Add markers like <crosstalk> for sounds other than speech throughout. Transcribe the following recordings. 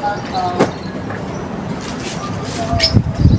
Thank you. Um,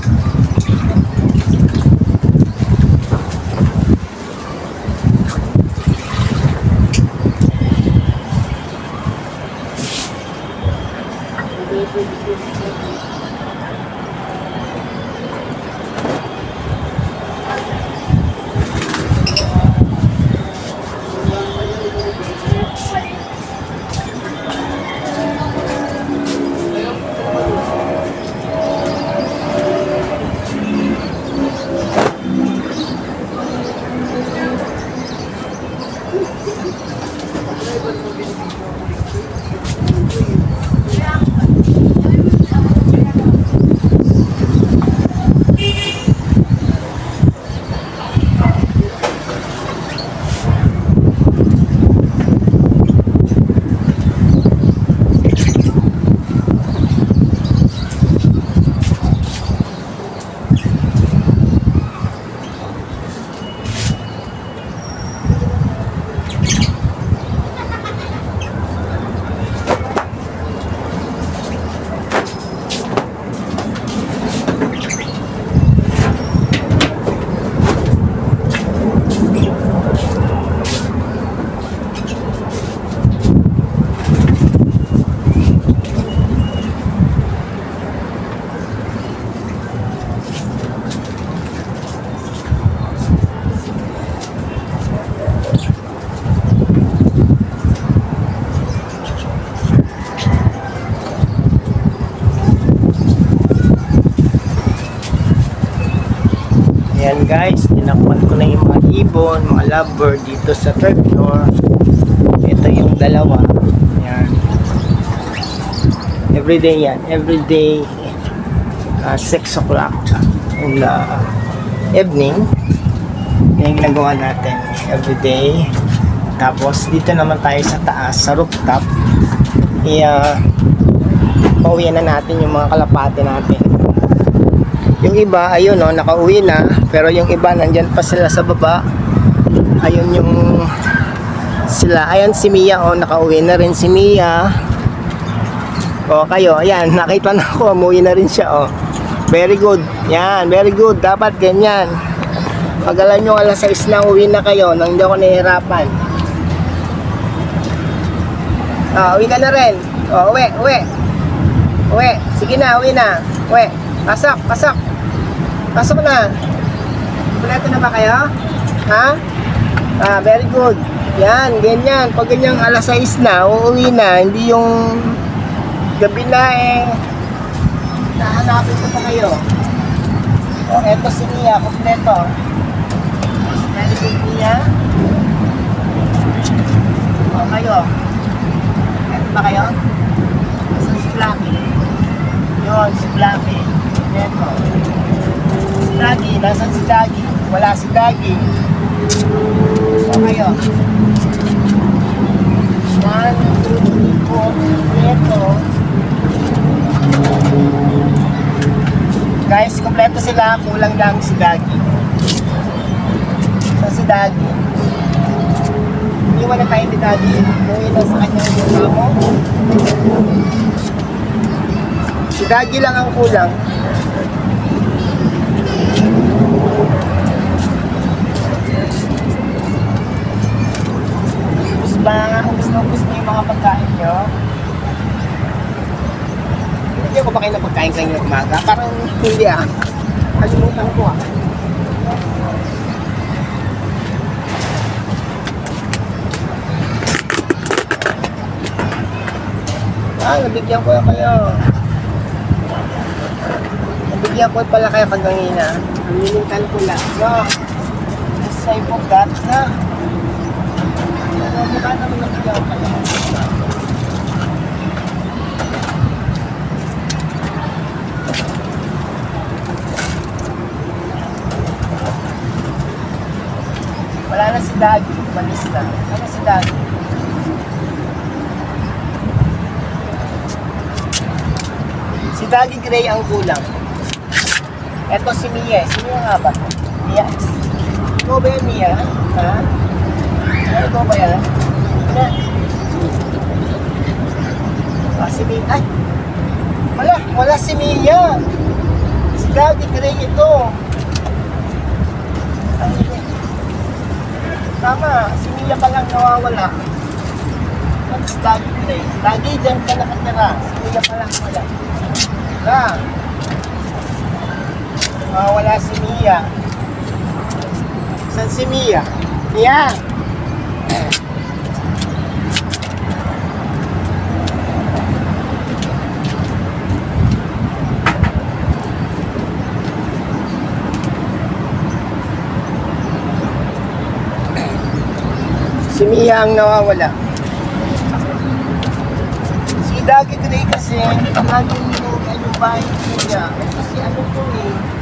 Ibon, mga lovebird dito sa third floor. Ito yung dalawa. Ayan. Everyday yan. Everyday uh, 6 o'clock in the evening. Yan yung ginagawa natin. Everyday. Tapos dito naman tayo sa taas, sa rooftop. Iya, pauwian na natin yung mga kalapate natin. Yung iba, ayun no, nakauwi na. Pero yung iba, nandyan pa sila sa baba. Ayun yung sila. Ayan si Mia, oh, nakauwi na rin si Mia. O kayo, ayan, <laughs> nakita na ako, umuwi na rin siya, oh. Very good. Yan, very good. Dapat ganyan. Pag alam nyo alas 6 na uwi na kayo, nang hindi ako nahihirapan. Ah, uwi ka na rin. O, uwi, uwi. Uwi. Sige na, uwi na. Uwi. Pasok, pasok. Pasok na. Kumpleto na ba kayo? Ha? Ah, very good. Yan, ganyan. Pag ganyang alas 6 na, uuwi na. Hindi yung gabi na eh. Nahanapin ko pa kayo. O, eto si Mia, kumpleto. Very good, Mia. O, kayo. Eto ba kayo? Asan si Blackie? Yun, si Blackie. Eto. Dagi, nasan si Dagi? Wala si Dagi. O kayo. One, two, three, four. Eto. Guys, kompleto sila. Kulang lang si Dagi. Sa si Dagi. Iwan na tayo ni Dagi. Umuwi na sa kanyang kamo. Si Dagi lang ang kulang. Ba, gusto gusto niyo yung mga pagkain nyo? Hindi ako ba kayo na pagkain kayo ng umaga? Parang hindi ah. Kalimutan ko ah. Ah, nabigyan ko na kayo. Nabigyan ko pala kayo kagangina. Namilintan ko lang. No. Yes, I forgot na. Ano, mukha naman nabigyan ko kayo. Wala na si Dagi. Malis na. Ano si Dagi? Si Dagi Gray ang kulang. Eto si Mia. Si Mia nga ba? Mia. Ikaw ba yan, Mia? Ha? Ano ikaw ba yan? Na. Ah, si Mia. Ay! Wala! Wala si Mia! Si Dagi Gray ito. Ay, Tama, si Mia pa lang nawawala. At si Dagi Gray. Lagi dyan ka nakatira. Si Mia pa lang wala. Na. Nawawala si Mia. Saan si Mia? Mia! Si Mia ang nawawala. Si Dagi Gray kasi, laging ninugan yung bahay ni Mia. Eh, Kasi ano to eh.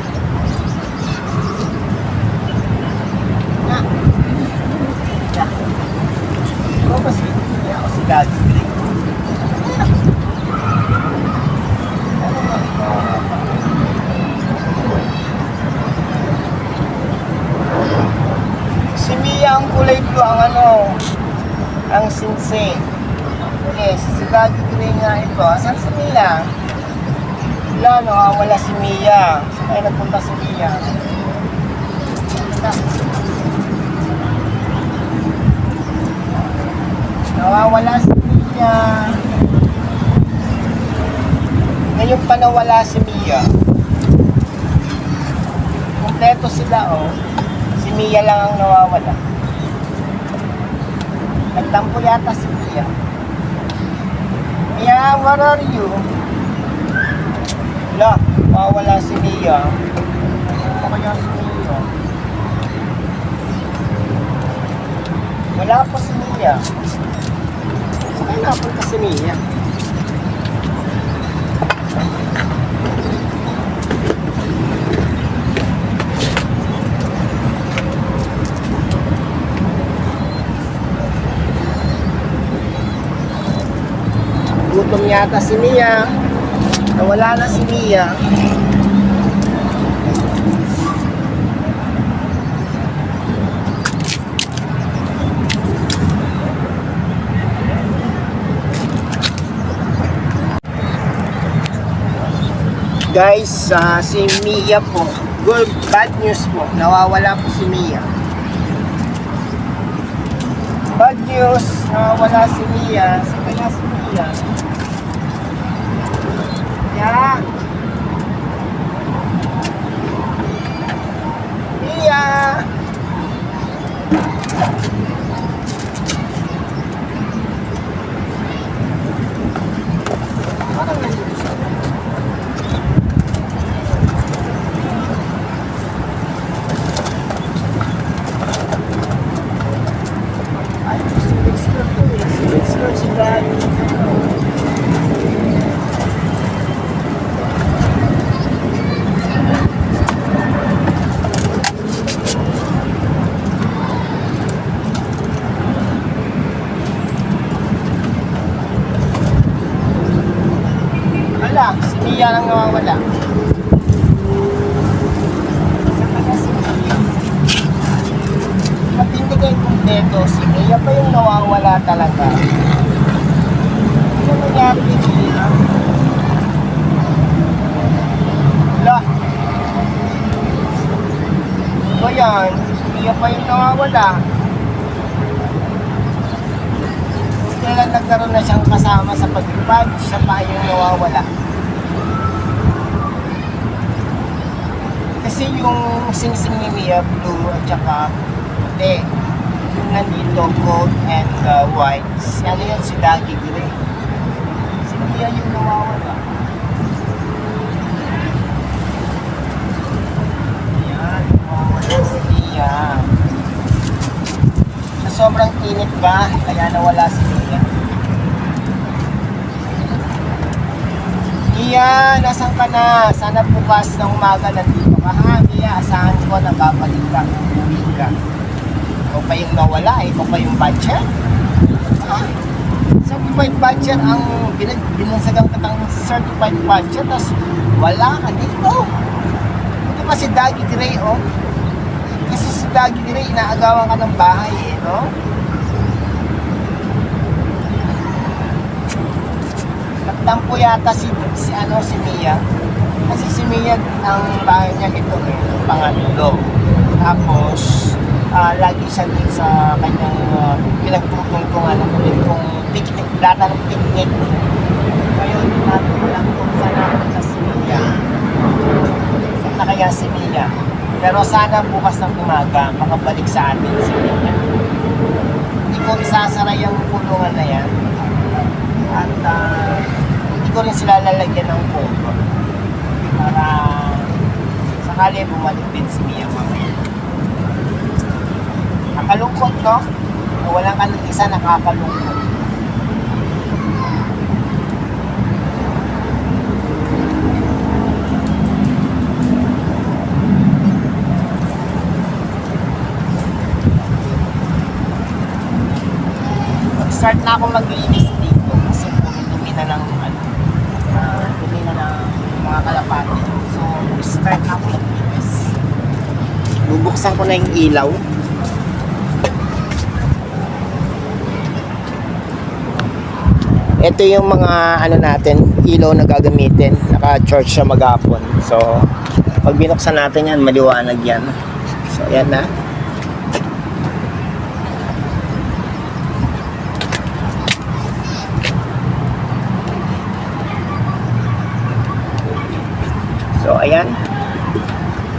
Ikaw ba si Mia o si ba ikaw? Si Mia ang kulay blue ang ano, ang sinse. Yes, si Daddy Gray nga ito. Asan si Mia? Wala no, wala si Mia. Saan nagpunta si Mia? Nawawala si Mia. Ngayong panawala si Mia, kompleto sila oh. Si Mia lang ang nawawala. Nagtampo yata si Mia. Mia, where are you? Wala, nawawala si Mia. Ano kaya si Mia? Wala pa si Mia. Gutom yata si Mia. Nawala na si Mia. Guys, ah, si Mia po. Good, bad news po. Nawawala po si Mia. Bad news, nawawala si Mia. Sa kanya si Mia. Mia! Mia! Parang nandito siya. Ay, si Dexter po eh. Si Dexter, si Daddy. Wala, si Mia lang nawawala. Saan kaya si Mia? matindi kay kumpleto, si Mia pa yung nawawala talaga. Ano nangyari kay Mia? Wala. Ano ba yan? Si Mia pa yung nawawala. Kailan nagkaroon na siyang kasama sa paglipad, siya pa yung nawawala. Kasi yung sing-sing ni Mia, blue at saka puti. Yung nandito, gold and uh, white. Ano yun, si Dagi Gray. Si Mia yung nawawala. Ayan, nawawala si Mia. Sa sobrang init ba, kaya nawala si Mia. Mia, nasan ka na? Sana bukas ng umaga nandito ka ha. Mia, asahan ko na babalik ka. Uwi ka. Ikaw pa yung nawala, ikaw pa yung budget. Ha? Certified budget ang bin- binansagang katang certified budget tapos wala ka dito. Ito pa si Dagi Gray, oh. Kasi si Dagi Gray, inaagawan ka ng bahay, eh, no? Nagtampo yata si, si ano si Mia. Kasi si Mia ang bahay niya ito eh, pangatlo. Tapos ah, lagi siya din sa kanyang uh, pinagtutungtungan ng kong picnic, data ng picnic. Ngayon, natin alam kung saan napunta si Mia. Saan na kaya si Mia? Pero sana bukas ng umaga, makabalik sa atin si Mia. Hindi ko isasara yung kulungan na yan. At ah, hindi ko rin sila lalagyan ng cover. Para sakali bumalik din si Mia mamaya. Nakalungkot, no? Walang ka isa, nakakalungkot. Start na ako maglinis dito kasi dumi na ng ano, uh, dumi na ng mga kalapati. So, start na ako maglinis. Bubuksan ko na yung ilaw. Ito yung mga ano natin, ilaw na gagamitin. Naka-charge siya maghapon. So, pag binuksan natin yan, maliwanag yan. So, yan na. So, ayan.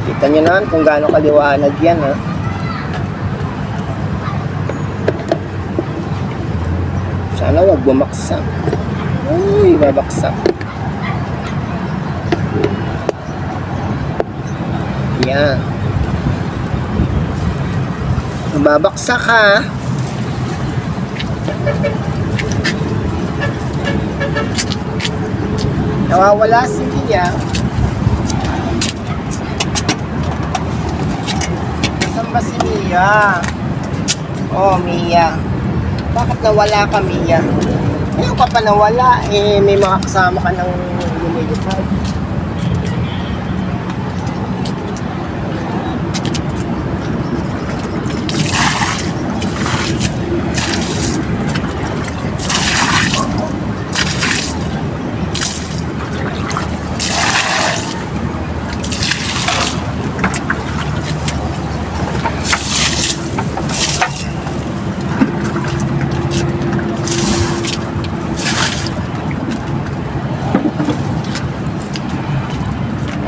Kita nyo na kung gaano kaliwanag yan, ha? Sana wag bumaksak. Uy, babaksak. Yan. Babaksak ha. Nawawala si Mia. Ba si Mia? Oh, Mia. Bakit nawala ka, Mia? Ngayon ka pa nawala, eh, may mga kasama ka ng lumilipad.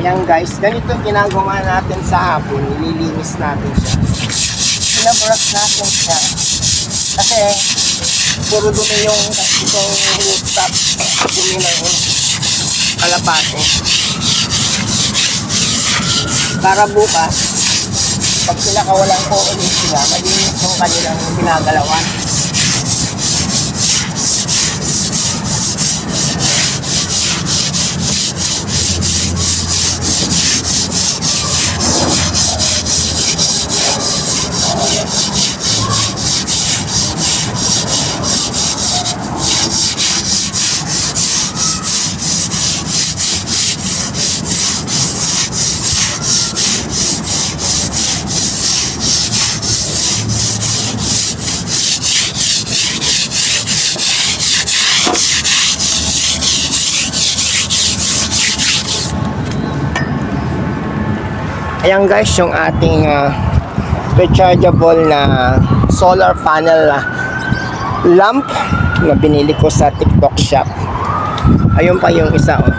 Ayan guys, ganito ang ginagawa natin sa hapon. Nililinis natin siya. Pinabrush natin siya. Kasi puro dumi yung itong rooftop. Dumi ng kalapate. Para bukas, pag pinakawalan ko ulit sila, malinis yung kanilang ginagalawan. Ayan guys, yung ating ah, rechargeable na solar panel ah, lamp na binili ko sa TikTok shop. Ayun pa yung isa oh.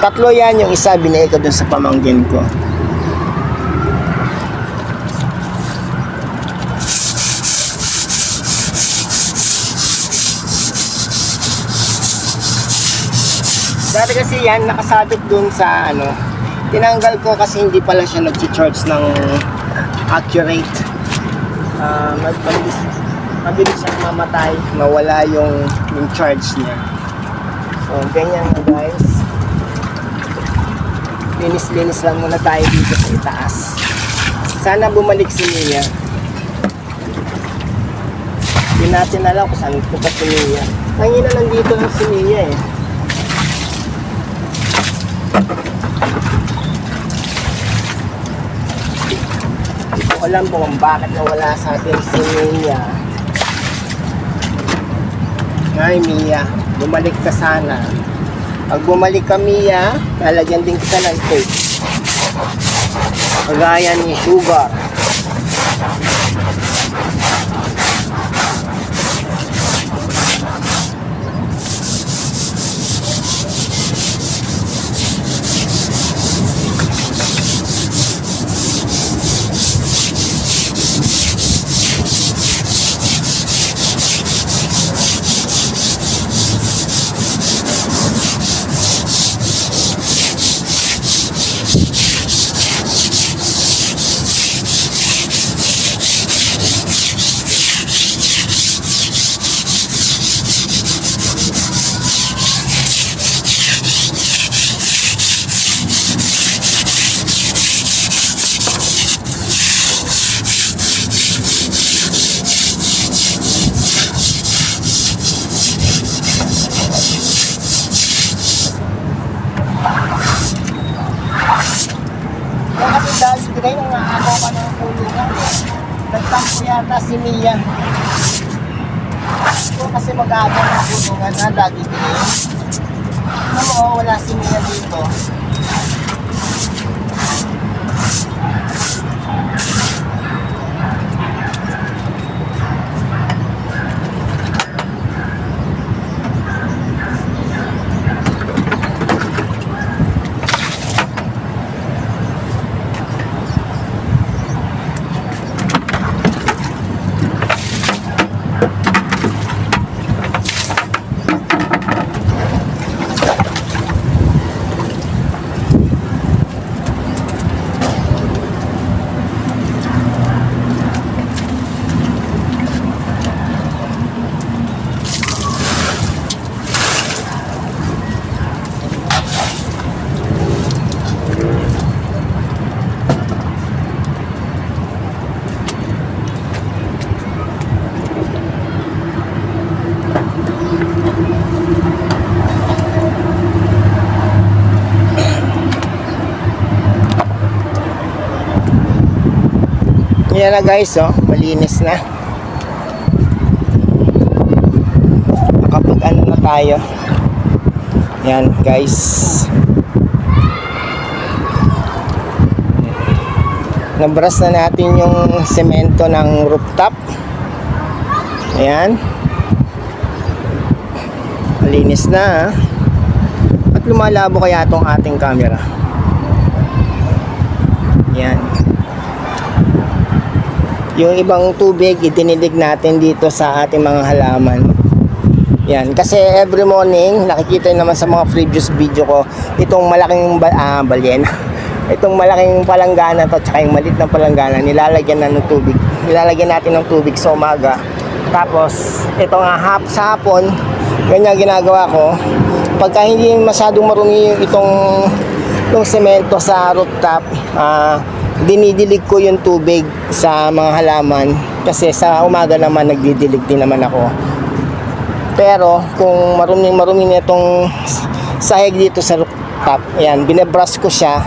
Tatlo yan, yung isa binili ko dun sa pamangkin ko. Dati kasi yan, nakasabit dun sa ano, tinanggal ko kasi hindi pala siya nag-charge ng accurate. Uh, mabilis, mabilis siyang mamatay, mawala yung, yung charge niya. So, ganyan na guys. Linis-linis lang muna tayo dito sa itaas. Sana bumalik si Mia. Hindi natin alam kung saan ko pa si Mia. Hangin na nandito lang si Mia eh. Ko alam kung bakit nawala sa atin si Mia. Ay, Mia, bumalik ka sana. Pag bumalik ka, Mia, lalagyan din kita ng cake. Kagaya ni Sugar. Kaya kasi dahil today nung ako ka ng kulungan, nagtampo yata si Mia. Ito kasi mag-aagaw ng kulungan na lagi din. Ano mo, wala si Mia dito. Yan na guys, oh, malinis na. Nakapag ano na tayo. Yan guys. Nabras na natin yung semento ng rooftop. Ayan. Malinis na. ah. At lumalabo kaya itong ating camera. Yan. Yung ibang tubig, itinidig natin dito sa ating mga halaman. Yan. Kasi every morning, nakikita naman sa mga previous video ko, itong malaking ba- ah, balyena. <laughs> Itong malaking palanggana to, tsaka yung maliit na palanggana, nilalagyan na ng tubig. Nilalagyan natin ng tubig sa umaga. Tapos, ito nga hap sa hapon, ganyan ginagawa ko. Pagka hindi masyadong marumi itong, itong semento sa rooftop, ah, dinidilig ko yung tubig sa mga halaman. Kasi sa umaga naman, nagdidilig din naman ako. Pero kung maruming marumi na itong sahig dito sa rooftop, ayan, binabrush ko siya.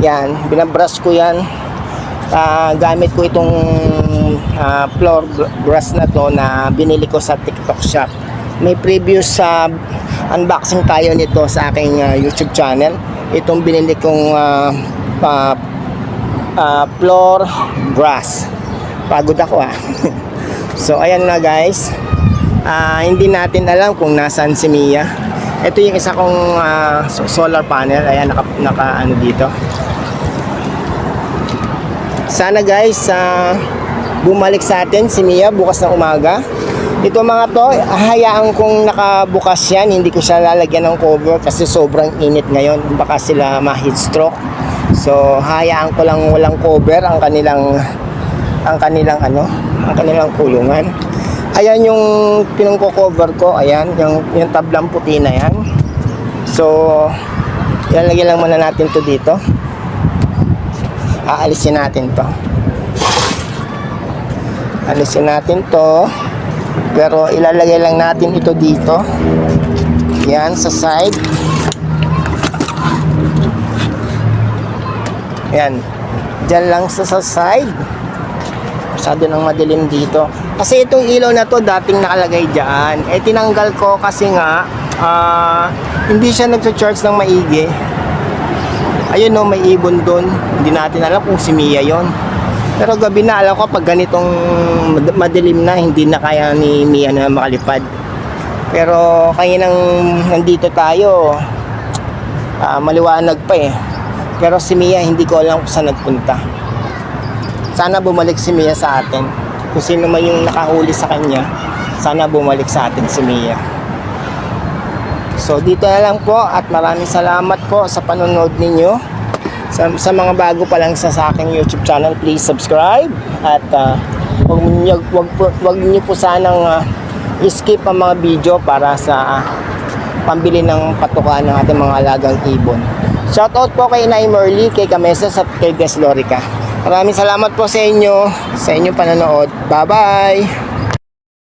Yan, binabrush ko yan. Ah, gamit ko itong ah, floor br- brush na to na binili ko sa TikTok shop. May previous sa unboxing tayo nito sa aking ah, YouTube channel. Itong binili kong ah, pa- ah, floor brush. Pagod ako ah. <laughs> so ayan na guys. Ah, hindi natin alam kung nasaan si Mia. Ito yung isa kong so- solar panel. Ayan, naka, naka ano dito. Sana guys, sa bumalik sa atin si Mia bukas ng umaga. Ito mga to, hayaan kong nakabukas yan. Hindi ko siya lalagyan ng cover kasi sobrang init ngayon. Baka sila ma-heat stroke. So, hayaan ko lang walang cover ang kanilang ang kanilang ano, ang kanilang kulungan. Ayan yung pinungko-cover ko. Ayan, yung, yung tablang puti na yan. So, ilalagay lang muna natin to dito. Aalisin natin to. Alisin natin to. Pero ilalagay lang natin ito dito. Yan, sa side. Yan. Diyan lang sa, sa side. Masyado nang madilim dito. Kasi itong ilaw na to dating nakalagay dyan. Eh tinanggal ko kasi nga ah, hindi siya nagcha-charge ng maigi. Ayun no, may ibon doon. Hindi natin alam kung si Mia yon. Pero gabi na alam ko pag ganitong mad- madilim na, hindi na kaya ni Mia na makalipad. Pero kaya nang nandito tayo, ah, maliwanag pa eh. Pero si Mia hindi ko alam kung saan nagpunta. Sana bumalik si Mia sa atin. Kung sino man yung nakahuli sa kanya, sana bumalik sa atin si Mia. So dito na lang po at maraming salamat po sa panonood ninyo. Sa, sa mga bago pa lang sa, sa aking YouTube channel, please subscribe at uh, wag niyo wag, po- wag niyo po sanang uh, skip ang mga video para sa uh, pambili ng patukan ng ating mga alagang ibon. Shoutout po kay Nay Merly, kay Kamesas at kay Des Lorica. Maraming salamat po sa inyo, sa inyong panonood. Bye-bye!